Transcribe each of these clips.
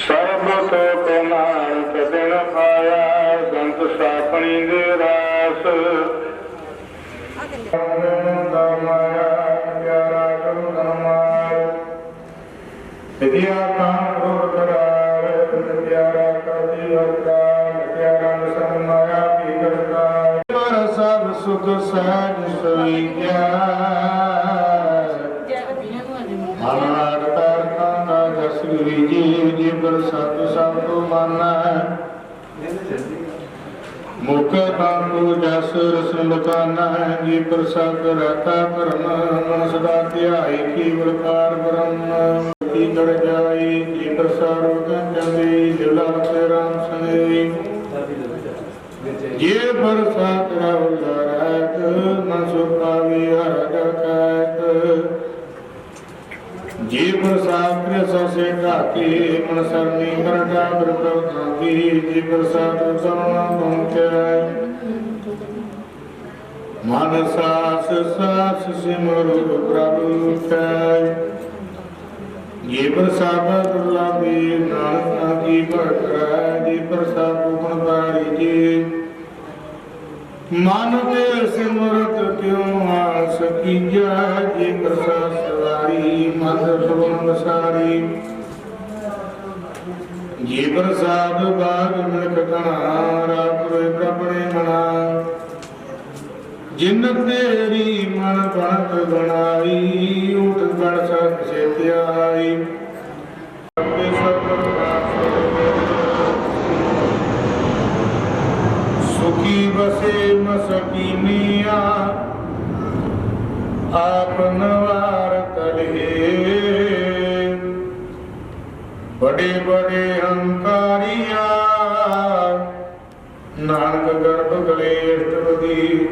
ਸਭ ਤੋ ਪ੍ਰਮਾਣ ਕਦਨ ਪਾਇਆ, ਸੰਤ ਸਾਪਣੀ ਦੇ ਰਾਸ। ਮਾਇਆ ਪਿਆਰਾ ਕਰੁਣ ਵਿਦਿਆ ਕਾਮ ਰੋਗ ਕਰਾਰ ਪਿਆਰਾ ਕਰਦੀ ਹਰਕਾਰ ਪਿਆਰਾ ਸੰਗ ਮਾਇਆ ਕੀ ਕਰਤਾ ਪਰ ਸਭ ਸੁਖ ਸਹਿਜ ਸਵੀਗਿਆ ਮਨ ਕਰਤਾ ਦਾ ਜਸ ਗੁਰੀ ਜੀ ਜੀ ਪਰ ਸਤ ਸਭ ਤੋਂ ਮਾਨਾ ਮੁਖ ਤਾਂਗੂ ਜਸ ਰਸਮ ਕਾਨਾ ਜੀ ਪ੍ਰਸਾਦ ਰਹਤਾ ਕਰਮ ਮਨ ਸਦਾ ਧਿਆਈ ਕੀ ਵਰਕਾਰ ਬ੍ਰਹਮ। ਕੀ ਜੜ ਜਾਈ, ਜੀ ਪ੍ਰਸਾਦ ਰੋਗਨ ਜੰਦੀ ਜਿਲਾ ਤੇ ਰਾਮ ਸਨੇ ਜੇ ਪ੍ਰਸਾਦ ਰਾਹੁਲ ਰਾਤ, ਮਨ ਸੁਖਾਵੀ ਹਰ ਜਕੈਤ ਜੀ ਪ੍ਰਸਾਦ ਕ੍ਰਿ ਸਸੇ ਢਾਕੀ, ਮਨ ਸਰਨੀ ਮਰਦਾ ਬਰਪ੍ਰਭ ਧਾਕੀ, ਜੀ ਪ੍ਰਸਾਦ ਸੋਣਾ ਪਹੁੰਚੈ ਮਨ ਸਾਸ ਸਾਸ ਸਿਮਰੁ ਪ੍ਰਭੂ ਕੈ ਜੀ ਪ੍ਰਸਾਦ ਦੁਰਲਭੀ ਨਾਨਕ ਕੀ ਭਟਰੈ ਜੀ ਪ੍ਰਸਾਦ ਗੁਣ ਬਾਰੀ ਜੀ। ਮਨ ਦੇ ਸਿਮਰਤ ਕਿਉ ਆਸ ਕੀਜੈ, ਜੀ ਪ੍ਰਸਾਦ ਜੀ ਪ੍ਰਸਾਦ ਬਾਗ ਮਿਲਕ ਕਣਾ ਰਾਤ ਰੇ ਮਨਾ ਜਿਨ ਤੇਰੀ ਮਨ ਬਣਤ ਬਣਾਈ ਉਠ ਬਣ ਸਤ ਸੇਤਿਆਈ। ਸੁਖੀ ਬਸੇ ਮਸਕੀਨੀਆ ਆਪ ਬੜੇ ਬੜੇ ਹੰਕਾਰੀਆ, ਨਾਨਕ ਗਰਭ ਗਲੇ ਅਸ਼ਟਪਦੀ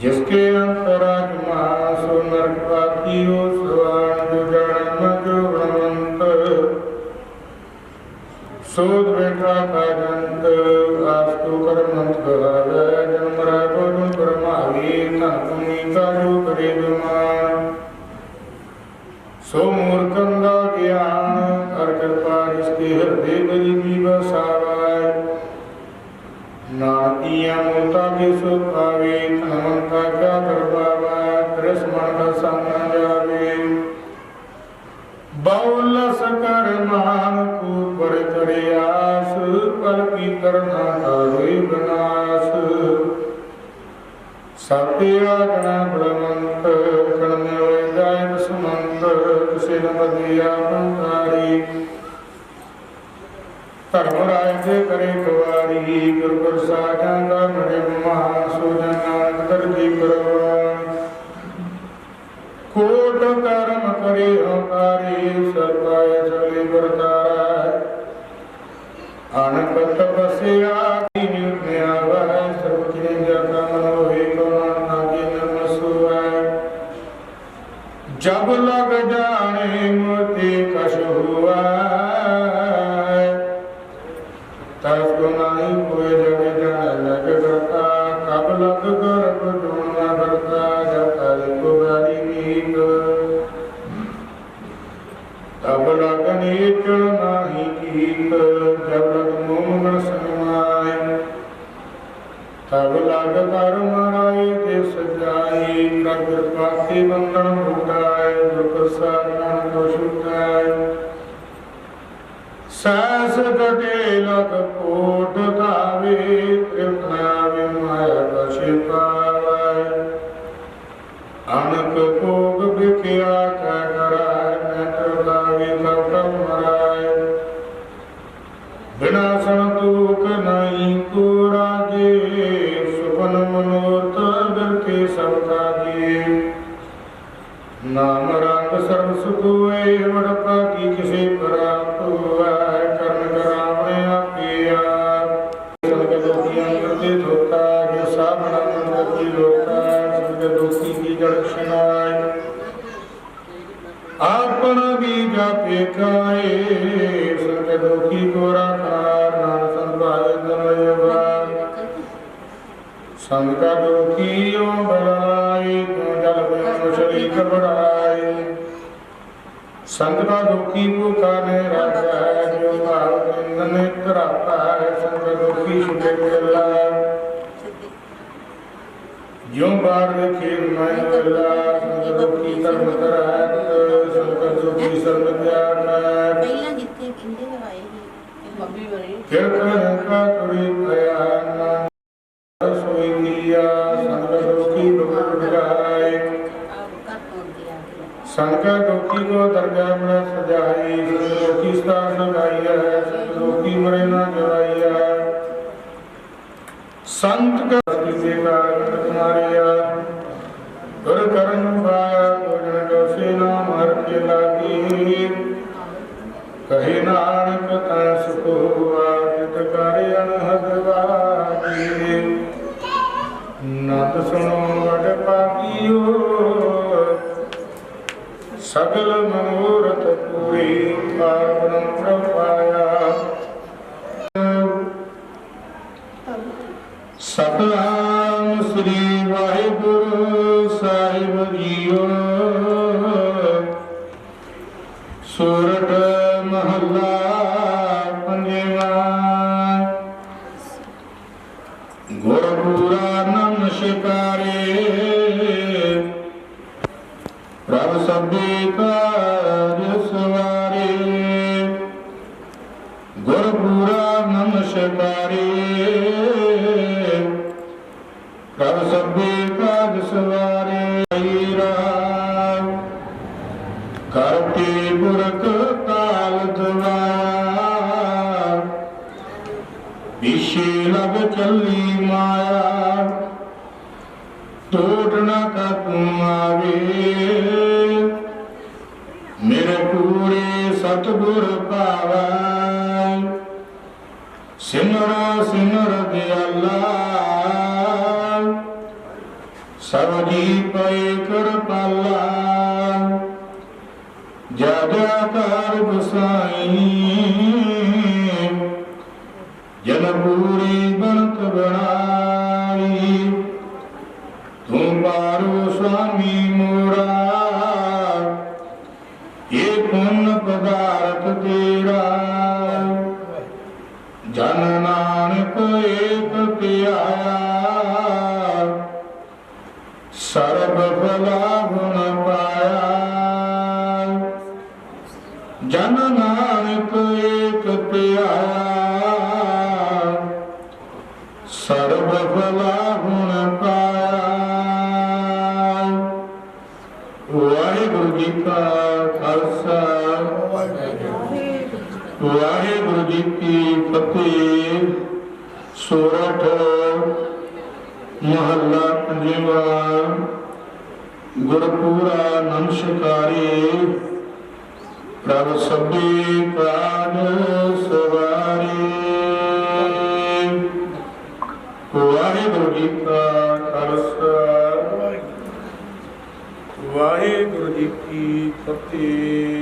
ਜਿਸਕੇ ਅੰਤਰਾਜ ਮਾ ਸੋ ਨਰਕ ਪਾਤੀਓ ਸਵਾਨ ਜੋ ਜਾਣ ਜੋ ਬਣਵੰਤ ਸੋਧ ਬੈਠਾ ਕਾਜੰਤ ਆਸਤੂ ਕਰਮੰਤ ਗਾਵੇ ਜਨਮ ਰਾਗੋ ਨੂੰ ਪਰਮਾਵੀ ਧਨ ਭੂਮੀ ਕਾਜੂ ਕਰੇ ਬਿਮਾਨ ਕਰਨਾ ਹੋਈ ਬਨਾਸ ਸਤਿ ਆਗਣਾ ਬਲਵੰਤ ਕਣਮੇ ਹੋਏ ਜਾਇ ਸੁਮੰਤ ਕਿਸੇ ਨ ਬਦੀਆ ਧਰਮ ਰਾਜ ਦੇ ਕਰੇ ਕੁਵਾਰੀ ਗੁਰ ਪ੍ਰਸਾਦਾਂ ਦਾ ਬੜੇ ਮਹਾ ਸੋ ਨਾਨਕ ਦਰਜੀ ਕਰਵਾਨ ਕੋਟ ਕਰਮ ਕਰੇ ਹੰਕਾਰੀ ਸਰਪਾਇ ਚਲੇ ਵਰਤਾਰਾ ਅਨਕਤ ਬਸਿਆ ਕੀ ਨਿਰਮਿਆ ਵੈ ਸਰਬ ਕਿਨੇ ਜਗਾ ਮਨ ਹੋਏ ਕੋ ਨਾਗੇ ਨਮਸੁਐ ਜਬ ਲਗ ਜਾਣੇ ਮੋਤੇ ਕਛ ਹੁਆ ਤਬ ਲਗ ਨੀਚ ਨਾਹੀ ਕੀਤ, ਜਬ ਲਗ ਮੋਮਨ ਸਮਾਈ ਤਬ ਲਗ ਕਰ ਮਰਾਈ ਤੇ ਸਜਾਈ ਪ੍ਰਗਟ ਪਾਤੀ ਬੰਧਨ ਭੁਗਾਏ ਗੁਰ ਪ੍ਰਸਾਦ ਨਾਨਕ ਸਾਸ ਕਟੇ ਲਗ ਕੋਟ ਧਾਵੇ ਤ੍ਰਿਪਨਾ ਵਿਮਾਇਆ ਬਛੇ ਪਾਵੈ ਅਨਕ ਭੋਗ ਵਿਖਿਆ ਸਤਿ ਲੋਕੀ ਕੋ ਨਾਮ ਸੰਭਾਏ ਦਨਯਵਾ ਸੰਗ ਕਾ ਦੁਖੀਓ ਬਲਾਈ ਤੂੰ ਜਲ ਬਿਨ ਮਛਲੀ ਘਬਰਾਈ ਸੰਗ ਕਾ ਦੁਖੀ ਕੋ ਕਾਨੇ ਰਾਜੈ ਘਰਾਤਾ ਹੈ, ਸੰਗ ਦੁਖੀ ਛੁਟੇ ਚੱਲਾ ਜਿਉ ਬਾੜ ਦੇ ਮੈਂ ਵੇਲਾ ਸੰਗ ਦੁਖੀ ਧਰਮ ਕਰਾਤ ਸੰਗ ਦੁਖੀ ਸਰਬ ਸੰਗ ਦੁਖੀ ਕੋ ਦਰਗਾਹ ਮੈਂ ਸਜਾਈ ਸੰਗ ਸਤਾਰ ਸਗਾਈ ਹੈ ਮਰੇ ਨਾ ਜਵਾਈਆ ਸੰਤ ਕਾ ਕਿਸੇ ਦਾ ਸਗਲ ਮਨੋਰਥ ਪੂਰੀ ਪਾਵਨ ਪ੍ਰਪਾਇਆ ਸਤਨਾਮ ਸ੍ਰੀ ਵਾਹਿਗੁਰੂ ਸਾਹਿਬ ਜੀਓ। ਸੂਰਤ ਮਹੱਲਾ ਪੰਜਵਾ। ਗੁਰਪੂਰਾ ਨਮਸਕਾਰੇ। ਪ੍ਰਭ ਸਭੇ ਵਿਸ਼ੇ ਚੱਲੀ ਮਾਇਆ। ਟੋਟ ਨਾ ਕਤੂ ਮੇਰੇ ਪੂਰੇ ਸਤਿਗੁਰ ਭਾਵੈ। ਸਿਮਰ ਸਿਮਰ ਦਿਆਲਾ। ਸਭ ਜੀ ਪਏ ਕਿਰਪਾਲਾ। ਜਗਾ ਕਰ ਗੁਸਾਈ ਜਨ ਪੂਰੀ ਬਣਤ ਬਣਾਈ। ਤੂੰ ਬਾਰੂ ਸੁਆਮੀ ਮੋਰਾ ਇਹ ਪੁੰਨ ਪਦਾਰਥ ਤੇਰਾ। ਜਨ ਨਾਨਕ ਏਕ ਧਿਆਇਆ ਸਰਬ ਭਲਾ ਗੁਣ ਪਾਇਆ। ਜਨ ਨਾਨਕ ਖਾਲਸਾ। ਵਾਹਿਗੁਰੂ ਜੀ ਕੀ ਫਤਿਹ। ਸੋਰਠ ਮਹੱਲਾ ਪੰਜਵਾਂ। ਗੁਰਪੂਰਾ ਨਮਸਕਾਰੀ। ਪ੍ਰਭ ਸਭੇ ਕਾਜ ਸਵਾਰੀ ਵਾਹਿਗੁਰੂ ਜੀ ਕੀ ਫਤਿਹ